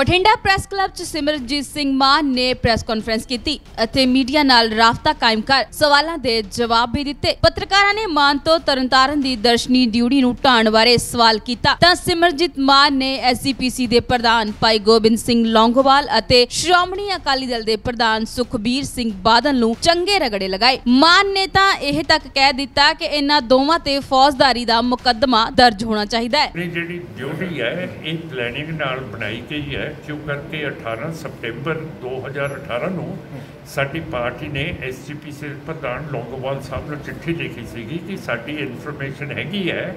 Bathinda press club 'ਚ ਸਿਮਰਜੀਤ ਸਿੰਘ ਮਾਨ ਨੇ press conference ਕੀਤੀ ਅਤੇ ਮੀਡੀਆ ਨਾਲ ਰਾਬਤਾ ਕਾਇਮ ਕਰ ਸਵਾਲਾਂ ਦੇ ਜਵਾਬ ਵੀ ਦਿੱਤੇ। ਪੱਤਰਕਾਰਾਂ ਨੇ ਮਾਨ ਤੋਂ ਤਰਨਤਾਰਨ ਦੀ ਦਰਸ਼ਨੀ ਡਿਊਟੀ ਨੂੰ ਢਾਣ ਬਾਰੇ ਸਵਾਲ ਕੀਤਾ। ਤਾਂ ਸਿਮਰਜੀਤ ਮਾਨ ਨੇ ਐਸਜੀਪੀਸੀ ਦੇ ਪ੍ਰਧਾਨ ਭਾਈ ਗੋਬਿੰਦ ਸਿੰਘ ਲੌਂਗੋਵਾਲ ਅਤੇ ਸ਼੍ਰੋਮਣੀ ਅਕਾਲੀ ਦਲ ਦੇ ਪ੍ਰਧਾਨ ਸੁਖਬੀਰ ਸਿੰਘ ਬਾਦਲ ਨੂੰ ਚੰਗੇ ਰਗੜੇ ਲਗਾਏ। ਮਾਨ ਨੇ ਤਾਂ ਇਹ ਤੱਕ ਕਹਿ ਦਿੱਤਾ ਕਿ ਇਹਨਾਂ ਦੋਵਾਂ ਤੇ ਫੌਜਦਾਰੀ ਦਾ ਮੁਕੱਦਮਾ ਦਰਜ ਹੋਣਾ ਚਾਹੀਦਾ ਹੈ। ਜਿਹੜੀ ਡਿਊਟੀ ਹੈ, ਇਹ ਪਲੈਨਿੰਗ ਨਾਲ ਬਣਾਈ ਗਈ ਹੈ। ਕਿਉਂ ਕਰਕੇ 18 ਸਪਟੈਂਬਰ 2018 ਨੂੰ ਸਾਡੀ ਪਾਰਟੀ ਨੇ ਐਸਜੀਪੀਸੀ ਪ੍ਰਧਾਨ ਲੌਂਗੋਵਾਲ ਸਾਹਿਬ ਨੂੰ ਚਿੱਠੀ ਲਿਖੀ ਸੀਗੀ ਕਿ ਸਾਡੀ ਇਨਫੋਰਮੇਸ਼ਨ ਹੈਗੀ ਹੈ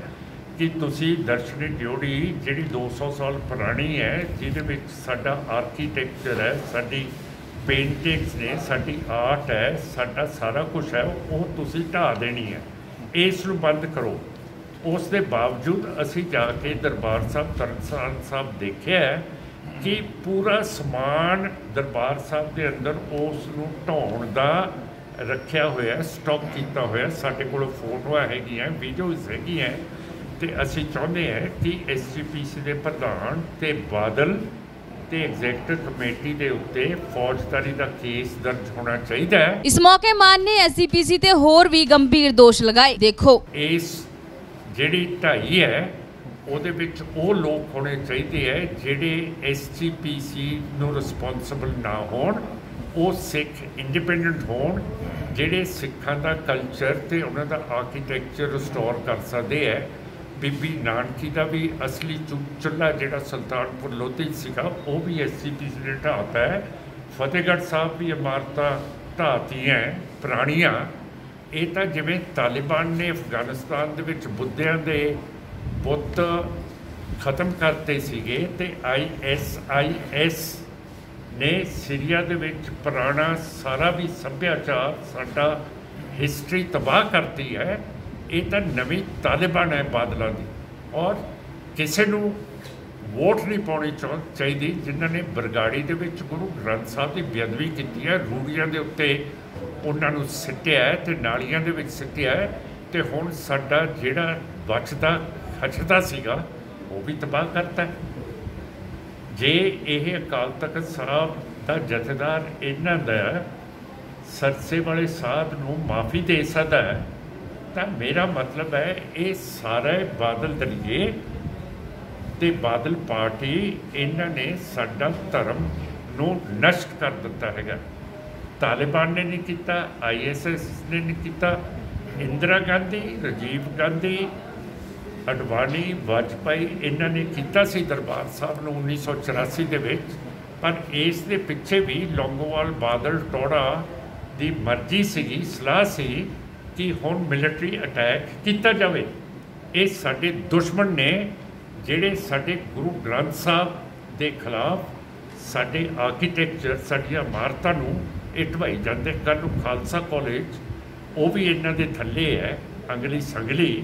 ਕਿ ਤੁਸੀਂ ਦਰਸ਼ਨੀ ਡਿਊਟੀ ਜਿਹੜੀ 200 ਸਾਲ ਪੁਰਾਣੀ ਹੈ, ਜਿਹਦੇ ਵਿੱਚ ਸਾਡਾ ਆਰਕੀਟੈਕਚਰ ਹੈ, ਸਾਡੀ ਪੇਂਟਿੰਗਸ ਨੇ, ਸਾਡੀ ਆਰਟ ਹੈ, ਸਾਡਾ ਸਾਰਾ ਕੁਝ ਹੈ, ਉਹ ਤੁਸੀਂ ਢਾਹ ਦੇਣੀ ਹੈ। ਇਸ ਨੂੰ ਬੰਦ ਕਰੋ। ਉਸ ਦੇ ਬਾਵਜੂਦ ਅਸੀਂ ਜਾ ਕੇ ਦਰਬਾਰ ਸਾਹਿਬ ਤਰਨਸਾਨ ਸਾਹਿਬ ਦੇਖਿਆ ਹੈ ਕਿ ਪੂਰਾ ਸਮਾਨ ਦਰਬਾਰ ਸਾਹਿਬ ਦੇ ਅੰਦਰ ਉਸ ਨੂੰ ਢਾਉਣ ਦਾ ਰੱਖਿਆ ਹੋਇਆ ਸਟਾਕ ਕੀਤਾ ਹੋਇਆ। ਸਾਡੇ ਕੋਲ ਫੋਟੋਆਂ ਹੈਗੀਆਂ ਵੀਡੀਓਜ਼ ਹੈਗੀਆਂ। ਤੇ ਅਸੀਂ ਚਾਹੁੰਦੇ ਹਾਂ ਕਿ ਐਸਜੀਪੀਸੀ ਦੇ ਪ੍ਰਧਾਨ ਤੇ ਬਾਦਲ ਤੇ ਐਗਜ਼ੈਕਟਿਵ ਕਮੇਟੀ ਦੇ ਉੱਤੇ ਫੌਜਦਾਰੀ ਦਾ ਕੇਸ ਦਰਜ ਹੋਣਾ ਚਾਹੀਦਾ ਹੈ। ਇਸ ਮੌਕੇ ਮਾਨ ਨੇ ਐਸਜੀਪੀਸੀ ਤੇ ਹੋਰ ਵੀ ਗੰਭੀਰ ਦੋਸ਼ ਲਗਾਏ। ਦੇਖੋ। ਇਸ ਜਿਹੜੀ ਢਾਈ ਹੈ ਉਹਦੇ ਵਿੱਚ ਉਹ ਲੋਕ ਹੋਣੇ ਚਾਹੀਦੇ ਹੈ ਜਿਹੜੇ ਐਸਜੀਪੀਸੀ ਨੂੰ ਰਿਸਪੌਂਸਿਬਲ ਨਾ ਹੋਣ, ਉਹ ਸਿੱਖ ਇੰਡੀਪੈਂਡੈਂਟ ਹੋਣ, ਜਿਹੜੇ ਸਿੱਖਾਂ ਦਾ ਕਲਚਰ ਤੇ ਉਹਨਾਂ ਦਾ ਆਰਕੀਟੈਕਚਰ ਰਿਸਟੋਰ ਕਰ ਸਕਦੇ ਹੈ ਬੀਬੀ ਨਾਨਕੀ ਦਾ ਵੀ ਅਸਲੀ ਚੁ- ਚੁੱਲ੍ਹਾ ਜਿਹੜਾ ਸੁਲਤਾਨਪੁਰ ਲੋਧੀ ਸੀਗਾ, ਉਹ ਵੀ ਐਸਜੀਪੀਸੀ ਨੇ ਢਾਹਤਾ ਹੈ। ਫਤਿਹਗੜ੍ਹ ਸਾਹਿਬ ਵੀ ਇਮਾਰਤਾਂ ਢਾਹਤੀਆਂ ਪੁਰਾਣੀਆਂ। ਇਹ ਤਾਂ ਜਿਵੇਂ ਤਾਲਿਬਾਨ ਨੇ ਅਫਗਾਨਿਸਤਾਨ ਦੇ ਵਿੱਚ ਬੁੱਧਿਆਂ ਦੇ ਬੁੱਤ ਖਤਮ ਕਰਤੇ ਸੀਗੇ ਤੇ ਆਈਐਸਆਈਐਸ ਨੇ ਸੀਰੀਆ ਦੇ ਵਿੱਚ ਪੁਰਾਣਾ ਸਾਰਾ ਵੀ ਸੱਭਿਆਚਾਰ, ਸਾਡਾ ਹਿਸਟਰੀ ਤਬਾਹ ਕਰਤੀ ਹੈ। ਇਹ ਤਾਂ ਨਵੀਂ ਤਾਲਿਬਾਨ ਹੈ ਬਾਦਲਾਂ ਦੀ। ਔਰ ਕਿਸੇ ਨੂੰ ਵੋਟ ਨਹੀਂ ਪਾਉਣੀ ਚਾਹੀਦੀ, ਜਿਨ੍ਹਾਂ ਨੇ ਬਰਗਾੜੀ ਦੇ ਵਿੱਚ ਗੁਰੂ ਗ੍ਰੰਥ ਸਾਹਿਬ ਦੀ ਬੇਅਦਬੀ ਕੀਤੀ ਹੈ, ਰੂੜੀਆਂ ਦੇ ਉੱਤੇ ਉਹਨਾਂ ਨੂੰ ਸਿੱਟਿਆ ਹੈ ਤੇ ਨਾਲੀਆਂ ਦੇ ਵਿੱਚ ਸਿੱਟਿਆ ਹੈ ਤੇ ਹੁਣ ਸਾਡਾ ਜਿਹੜਾ ਬਚਦਾ ਖਚਦਾ ਸੀਗਾ, ਉਹ ਵੀ ਤਬਾਹ ਕਰਤਾ। ਜੇ ਇਹ ਅਕਾਲ ਤਖਤ ਸਾਹਿਬ ਦਾ ਜਥੇਦਾਰ ਇਹਨਾਂ ਦਾ ਸਰਸੇ ਵਾਲੇ ਸਾਧ ਨੂੰ ਮਾਫੀ ਦੇ ਸਕਦਾ ਹੈ, ਤਾਂ ਮੇਰਾ ਮਤਲਬ ਹੈ ਇਹ ਸਾਰਾ ਬਾਦਲ ਦਲੀਏ ਤੇ ਬਾਦਲ ਪਾਰਟੀ ਇਹਨਾਂ ਨੇ ਸਾਡਾ ਧਰਮ ਨੂੰ ਨਸ਼ਟ ਕਰ ਦਿੱਤਾ ਹੈਗਾ। ਤਾਲਿਬਾਨ ਨੇ ਨਹੀਂ ਕੀਤਾ ਆਈਐਸਐਸ ਨੇ ਨਹੀਂ ਕੀਤਾ, ਇੰਦਰਾ ਗਾਂਧੀ, ਰਾਜੀਵ ਗਾਂਧੀ ਅਡਵਾਨੀ ਵਾਜਪਾਈ ਇਹਨਾਂ ਨੇ ਕੀਤਾ ਸੀ ਦਰਬਾਰ ਸਾਹਿਬ ਨੂੰ 1984 ਦੇ ਵਿੱਚ, ਪਰ ਇਸ ਦੇ ਪਿੱਛੇ ਵੀ ਲੌਂਗੋਵਾਲ ਬਾਦਲ ਟੋੜਾ ਦੀ ਮਰਜ਼ੀ ਸੀਗੀ, ਸਲਾਹ ਸੀ ਕਿ ਹੁਣ ਮਿਲਟਰੀ ਅਟੈਕ ਕੀਤਾ ਜਾਵੇ। ਇਹ ਸਾਡੇ ਦੁਸ਼ਮਣ ਨੇ, ਜਿਹੜੇ ਸਾਡੇ ਗੁਰੂ ਗ੍ਰੰਥ ਸਾਹਿਬ ਦੇ ਖਿਲਾਫ ਸਾਡੇ ਆਰਕੀਟੈਕਚਰ, ਸਾਡੀਆਂ ਇਮਾਰਤਾਂ ਨੂੰ ਇਹ ਜਾਂਦੇ। ਕੱਲ੍ਹ ਨੂੰ ਖਾਲਸਾ ਕਾਲਜ, ਉਹ ਵੀ ਇਹਨਾਂ ਦੇ ਥੱਲੇ ਹੈ, ਅੰਗਲੀ ਸੰਗਲੀ।